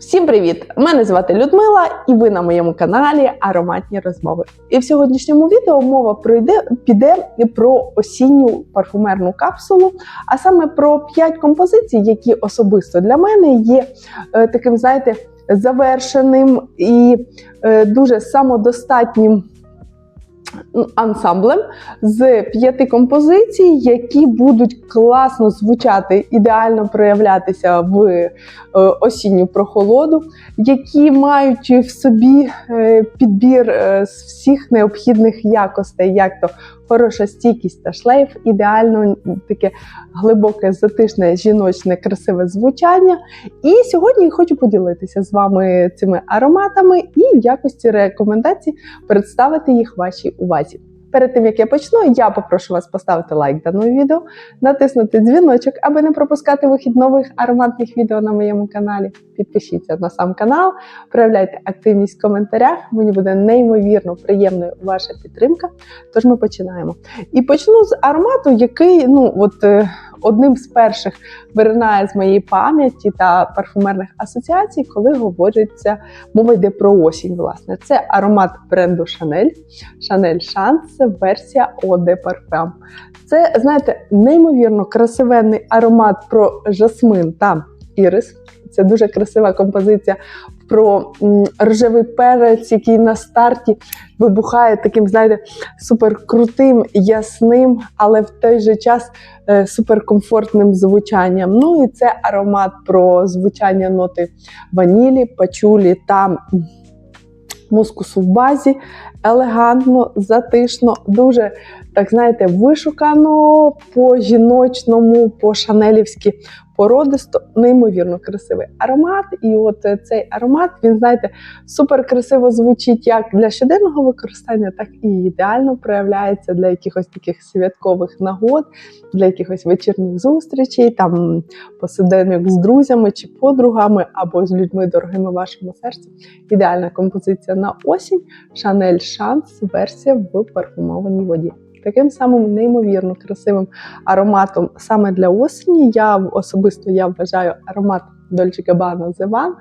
Всім привіт! Мене звати Людмила, і ви на моєму каналі Ароматні розмови. І в сьогоднішньому відео мова пройде піде про осінню парфумерну капсулу, а саме про 5 композицій, які особисто для мене є е, таким, знаєте, завершеним і е, дуже самодостатнім ансамблем з п'яти композицій, які будуть класно звучати, ідеально проявлятися в е, осінню прохолоду, які мають в собі е, підбір е, з всіх необхідних якостей, як то хороша стійкість та шлейф, ідеально таке глибоке, затишне, жіночне, красиве звучання. І сьогодні я хочу поділитися з вами цими ароматами і в якості рекомендацій представити їх вашій увазі. Перед тим як я почну, я попрошу вас поставити лайк даному відео, натиснути дзвіночок, аби не пропускати вихід нових ароматних відео на моєму каналі. Підпишіться на сам канал, проявляйте активність в коментарях. Мені буде неймовірно приємною ваша підтримка. Тож ми починаємо. І почну з аромату, який ну от е, одним з перших виринає з моєї пам'яті та парфумерних асоціацій, коли говориться, мова йде про осінь. Власне, це аромат бренду Chanel, Chanel Chance, версія de Parfum. Це, знаєте, неймовірно красивенний аромат про жасмин та ірис. Це дуже красива композиція про рожевий перець, який на старті вибухає таким, знаєте, суперкрутим, ясним, але в той же час е, суперкомфортним звучанням. Ну і це аромат про звучання ноти ванілі, пачулі та мускусу в базі. Елегантно, затишно, дуже так знаєте, вишукано по жіночному, по шанелівськи породисто, неймовірно красивий аромат. І от е, цей аромат, він, знаєте, супер красиво звучить як для щоденного використання, так і ідеально проявляється для якихось таких святкових нагод, для якихось вечірніх зустрічей, там посиденьок з друзями чи подругами, або з людьми дорогими вашому серцю. Ідеальна композиція на осінь. Chanel Chance версія в парфумованій воді. Таким самим неймовірно красивим ароматом саме для осені. Я особисто я вважаю аромат Dolce Gabbana The One.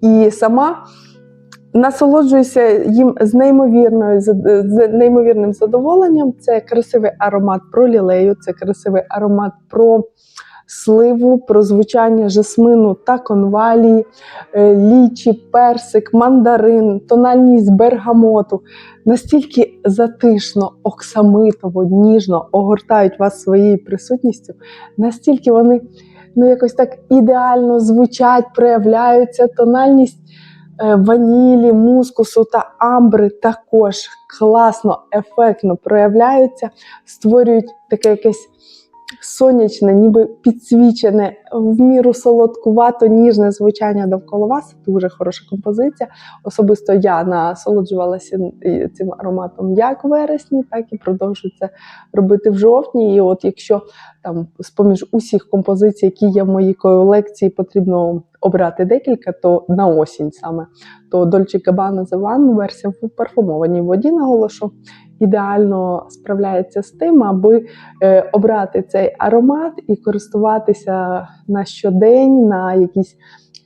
І сама насолоджуюся їм з неймовірною з неймовірним задоволенням. Це красивий аромат про лілею, це красивий аромат про сливу, про звучання жасмину та конвалії, е, лічі, персик, мандарин, тональність бергамоту. Настільки затишно, оксамитово, ніжно огортають вас своєю присутністю, настільки вони ну, якось так ідеально звучать, проявляються тональність. е, Ванілі, мускусу та амбри також класно, ефектно проявляються, створюють таке якесь сонячне, ніби підсвічене, в міру солодкувато, ніжне звучання довкола вас. Дуже хороша композиція. Особисто я насолоджувалася цим ароматом як в вересні, так і продовжую це робити в жовтні. І от якщо там з-поміж усіх композицій, які є в моїй колекції, потрібно обрати декілька, то на осінь саме то Dolce Gabbana The версія в парфумованій воді наголошу. Ідеально справляється з тим, аби е, обрати цей аромат і користуватися на щодень, на якісь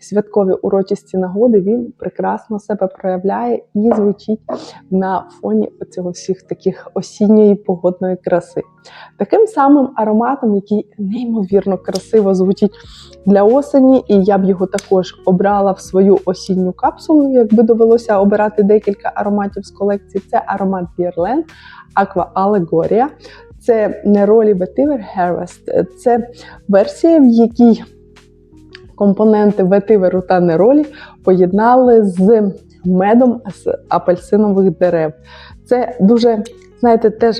святкові урочисті нагоди. Він прекрасно себе проявляє і звучить на фоні цього всіх таких осінньої погодної краси. Таким самим ароматом, який неймовірно красиво звучить для осені, і я б його також обрала в свою осінню капсулу, якби довелося обирати декілька ароматів з колекції. Це аромат Guerlain Aqua Allegoria. Це Neroli Vetiver Harvest. Це версія, в якій компоненти ветиверу та неролі поєднали з медом з апельсинових дерев. Це дуже, знаєте, теж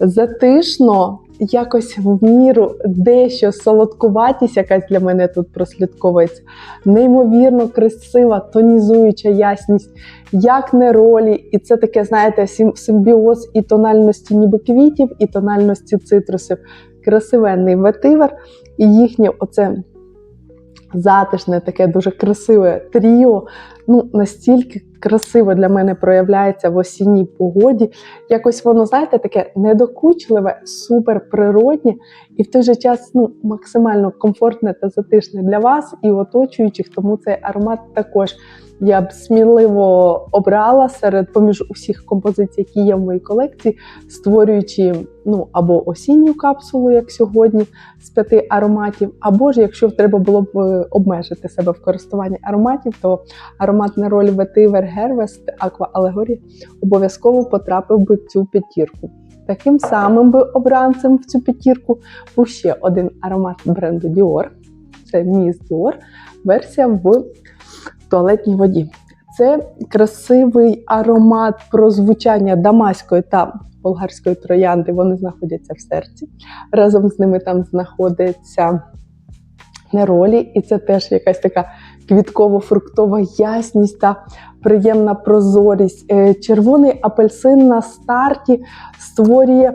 затишно, якось в міру дещо солодкуватість, якась для мене тут прослідковується. Неймовірно красива, тонізуюча ясність, як неролі. І це таке, знаєте, симбіоз і тональності ніби квітів, і тональності цитрусів. Красивенний ветивер, і їхнє оце затишне, таке дуже красиве тріо. Ну, настільки красиво для мене проявляється в осінній погоді. Якось воно, знаєте, таке недокучливе, суперприроднє і в той же час ну, максимально комфортне та затишне для вас і оточуючих. Тому цей аромат також я б сміливо обрала серед поміж усіх композицій, які є в моїй колекції, створюючи ну або осінню капсулу, як сьогодні, з п'яти ароматів, або ж якщо треба було б е, обмежити себе в користуванні ароматів, то аромат на роль Ветивер Гервест Аква Алегорі обов'язково потрапив би в цю п'ятірку. Таким самим би обранцем в цю п'ятірку був ще один аромат бренду Dior. Це Miss Dior, версія в туалетній воді. Це красивий аромат про звучання дамаської та болгарської троянди. Вони знаходяться в серці. Разом з ними там знаходиться неролі, і це теж якась така квітково-фруктова ясність та приємна прозорість. Е, Червоний апельсин на старті створює.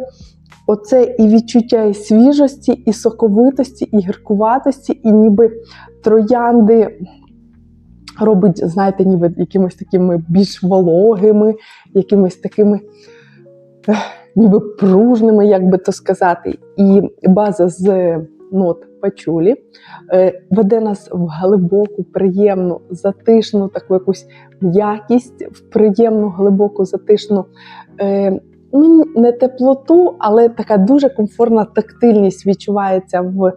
Оце і відчуття і свіжості, і соковитості, і гіркуватості, і ніби троянди робить, знаєте, ніби якимось такими більш вологими, якимось такими ніби пружними, як би то сказати. І база з нот пачулі е, веде нас в глибоку, приємну, затишну таку якусь м'якість, в приємну, глибоку, затишну. Е, Ну, не теплоту, але така дуже комфортна тактильність відчувається в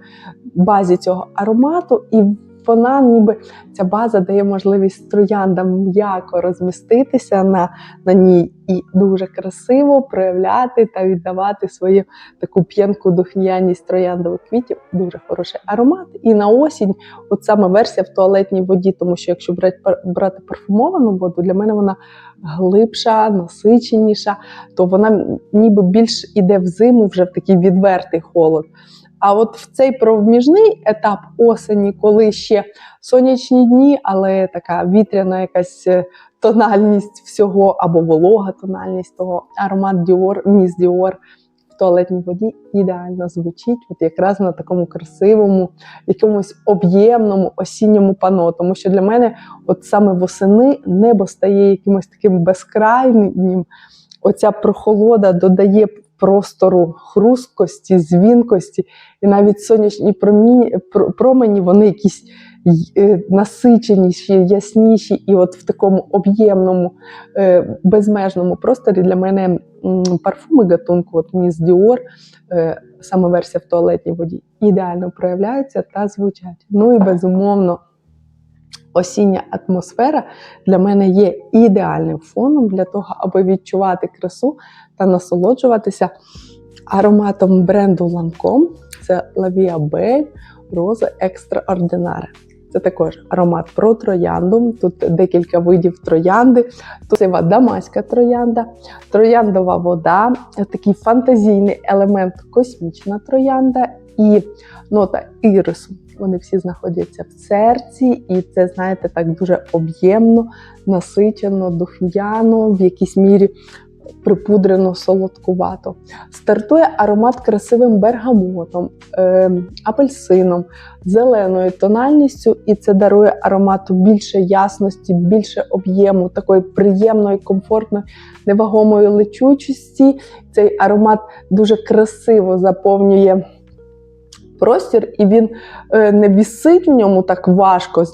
базі цього аромату, і вона ніби ця база дає можливість трояндам м'яко розміститися на, на ній і дуже красиво проявляти та віддавати свою таку п'янку духняність трояндових квітів. Дуже хороший аромат. І на осінь, от саме версія в туалетній воді, тому що якщо брати, брати парфумовану воду, для мене вона глибша, насиченіша, то вона ніби більш іде в зиму вже в такий відвертий холод. А от в цей проміжний етап осені, коли ще сонячні дні, але така вітряна якась е, тональність всього або волога тональність того, аромат Діор, міс Dior в туалетній воді ідеально звучить, от якраз на такому красивому, якомусь об'ємному осінньому пано. Тому що для мене, от саме восени, небо стає якимось таким безкрайнім. Оця прохолода додає простору хрусткості, звінкості, і навіть сонячні промені, промені вони якісь насиченіші, ясніші, і от в такому об'ємному, е, безмежному просторі для мене парфуми гатунку, от Miss Dior, е, саме версія в туалетній воді, ідеально проявляються та звучать. Ну і безумовно осіння атмосфера для мене є ідеальним фоном для того, аби відчувати красу та насолоджуватися ароматом бренду Lancome. Це La Via Belle Rose Extraordinare. Це також аромат про троянду. Тут декілька видів троянди. Тут це дамаська троянда, трояндова вода, такий фантазійний елемент космічна троянда і нота ірису. Вони всі знаходяться в серці, і це, знаєте, так дуже об'ємно, насичено, духм'яно, в якійсь мірі припудрено, солодкувато. Стартує аромат красивим бергамотом, е, апельсином, зеленою тональністю, і це дарує аромату більше ясності, більше об'єму, такої приємної, комфортної, невагомої лечучості. Цей аромат дуже красиво заповнює простір, і він е, не вісить в ньому так важко,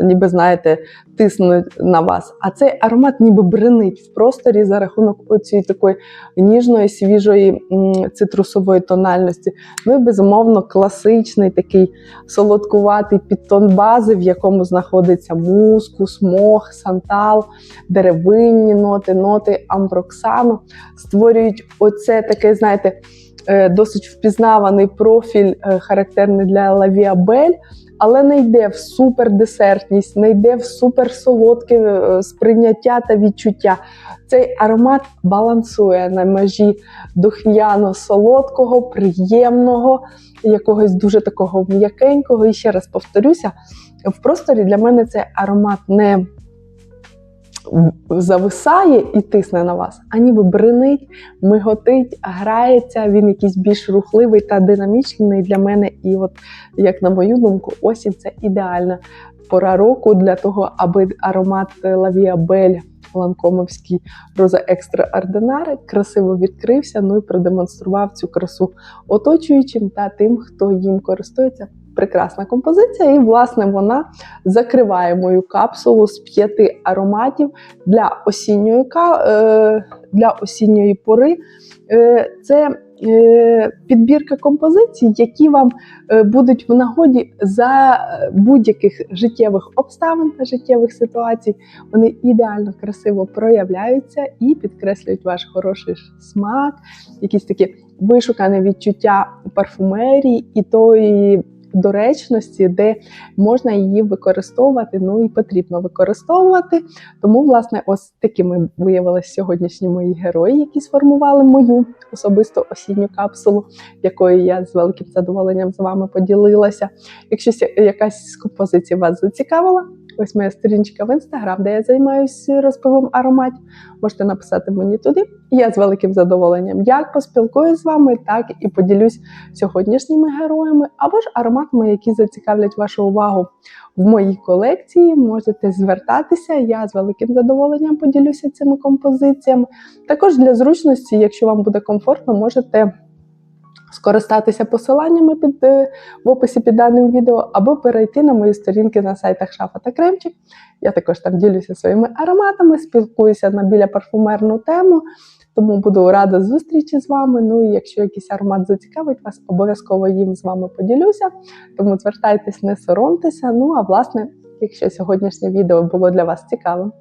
ніби знаєте, тисне на вас. А цей аромат ніби бренить в просторі за рахунок цієї такої ніжної, свіжої цитрусової тональності. Ну і безумовно класичний такий солодкуватий підтон бази, в якому знаходиться мускус, мох, сантал, деревинні ноти, ноти амброксану. Створюють оце таке, знаєте. Е, досить впізнаваний профіль, е, характерний для лавіабель, але не йде в супердесертність, не йде в суперсолодке е, сприйняття та відчуття. Цей аромат балансує на межі духмяно-солодкого, приємного, якогось дуже такого м'якенького. І ще раз повторюся, в просторі для мене цей аромат не зависає і тисне на вас, а ніби бринить, миготить, грається. Він якийсь більш рухливий та динамічний для мене. І, от, як на мою думку, осінь це ідеальна пора року для того, аби аромат Лавіабель Ланкомовський Роза Екстра Ординари красиво відкрився, ну і продемонстрував цю красу оточуючим та тим, хто їм користується. Прекрасна композиція, і власне вона закриває мою капсулу з п'яти ароматів для осінньої е, для осінньої пори. Е, Це е, підбірка композицій, які вам будуть в нагоді за будь-яких життєвих обставин та життєвих ситуацій. Вони ідеально красиво проявляються і підкреслюють ваш хороший смак, якісь такі вишукане відчуття парфумерії і тої доречності, де можна її використовувати, ну і потрібно використовувати. Тому, власне, ось такими виявилися сьогоднішні мої герої, які сформували мою особисту осінню капсулу, якою я з великим задоволенням з вами поділилася. Якщо якась з композицій вас зацікавила, ось моя сторіночка в інстаграм, де я займаюся розпивом ароматів. Можете написати мені туди. Я з великим задоволенням як поспілкуюсь з вами, так і поділюсь сьогоднішніми героями або ж ароматами, які зацікавлять вашу увагу в моїй колекції. Можете звертатися. Я з великим задоволенням поділюся цими композиціями. Також для зручності, якщо вам буде комфортно, можете скористатися посиланнями під, е, в описі під даним відео, або перейти на мої сторінки на сайтах Шафа та Кремчик. Я також там ділюся своїми ароматами, спілкуюся на біля парфумерну тему. Тому буду рада зустрічі з вами. Ну і якщо якийсь аромат зацікавить вас, обов'язково їм з вами поділюся. Тому звертайтесь, не соромтеся. Ну а власне, якщо сьогоднішнє відео було для вас цікавим,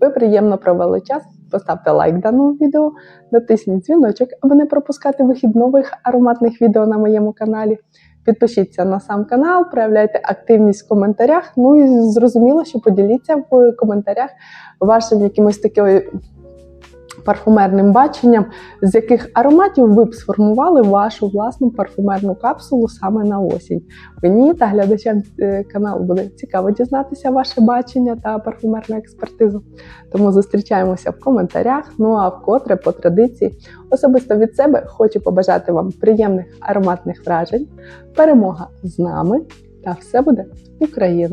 ви приємно провели час. Поставте лайк даному відео, натисніть дзвіночок, аби не пропускати вихід нових ароматних відео на моєму каналі. Підпишіться на сам канал, проявляйте активність в коментарях. Ну і зрозуміло, що поділіться в коментарях вашим якимось такою парфумерним баченням, з яких ароматів ви б сформували вашу власну парфумерну капсулу саме на осінь. Мені та глядачам е, каналу буде цікаво дізнатися ваше бачення та парфумерну експертизу. Тому зустрічаємося в коментарях. Ну а вкотре по традиції особисто від себе хочу побажати вам приємних ароматних вражень, перемога з нами та все буде Україна!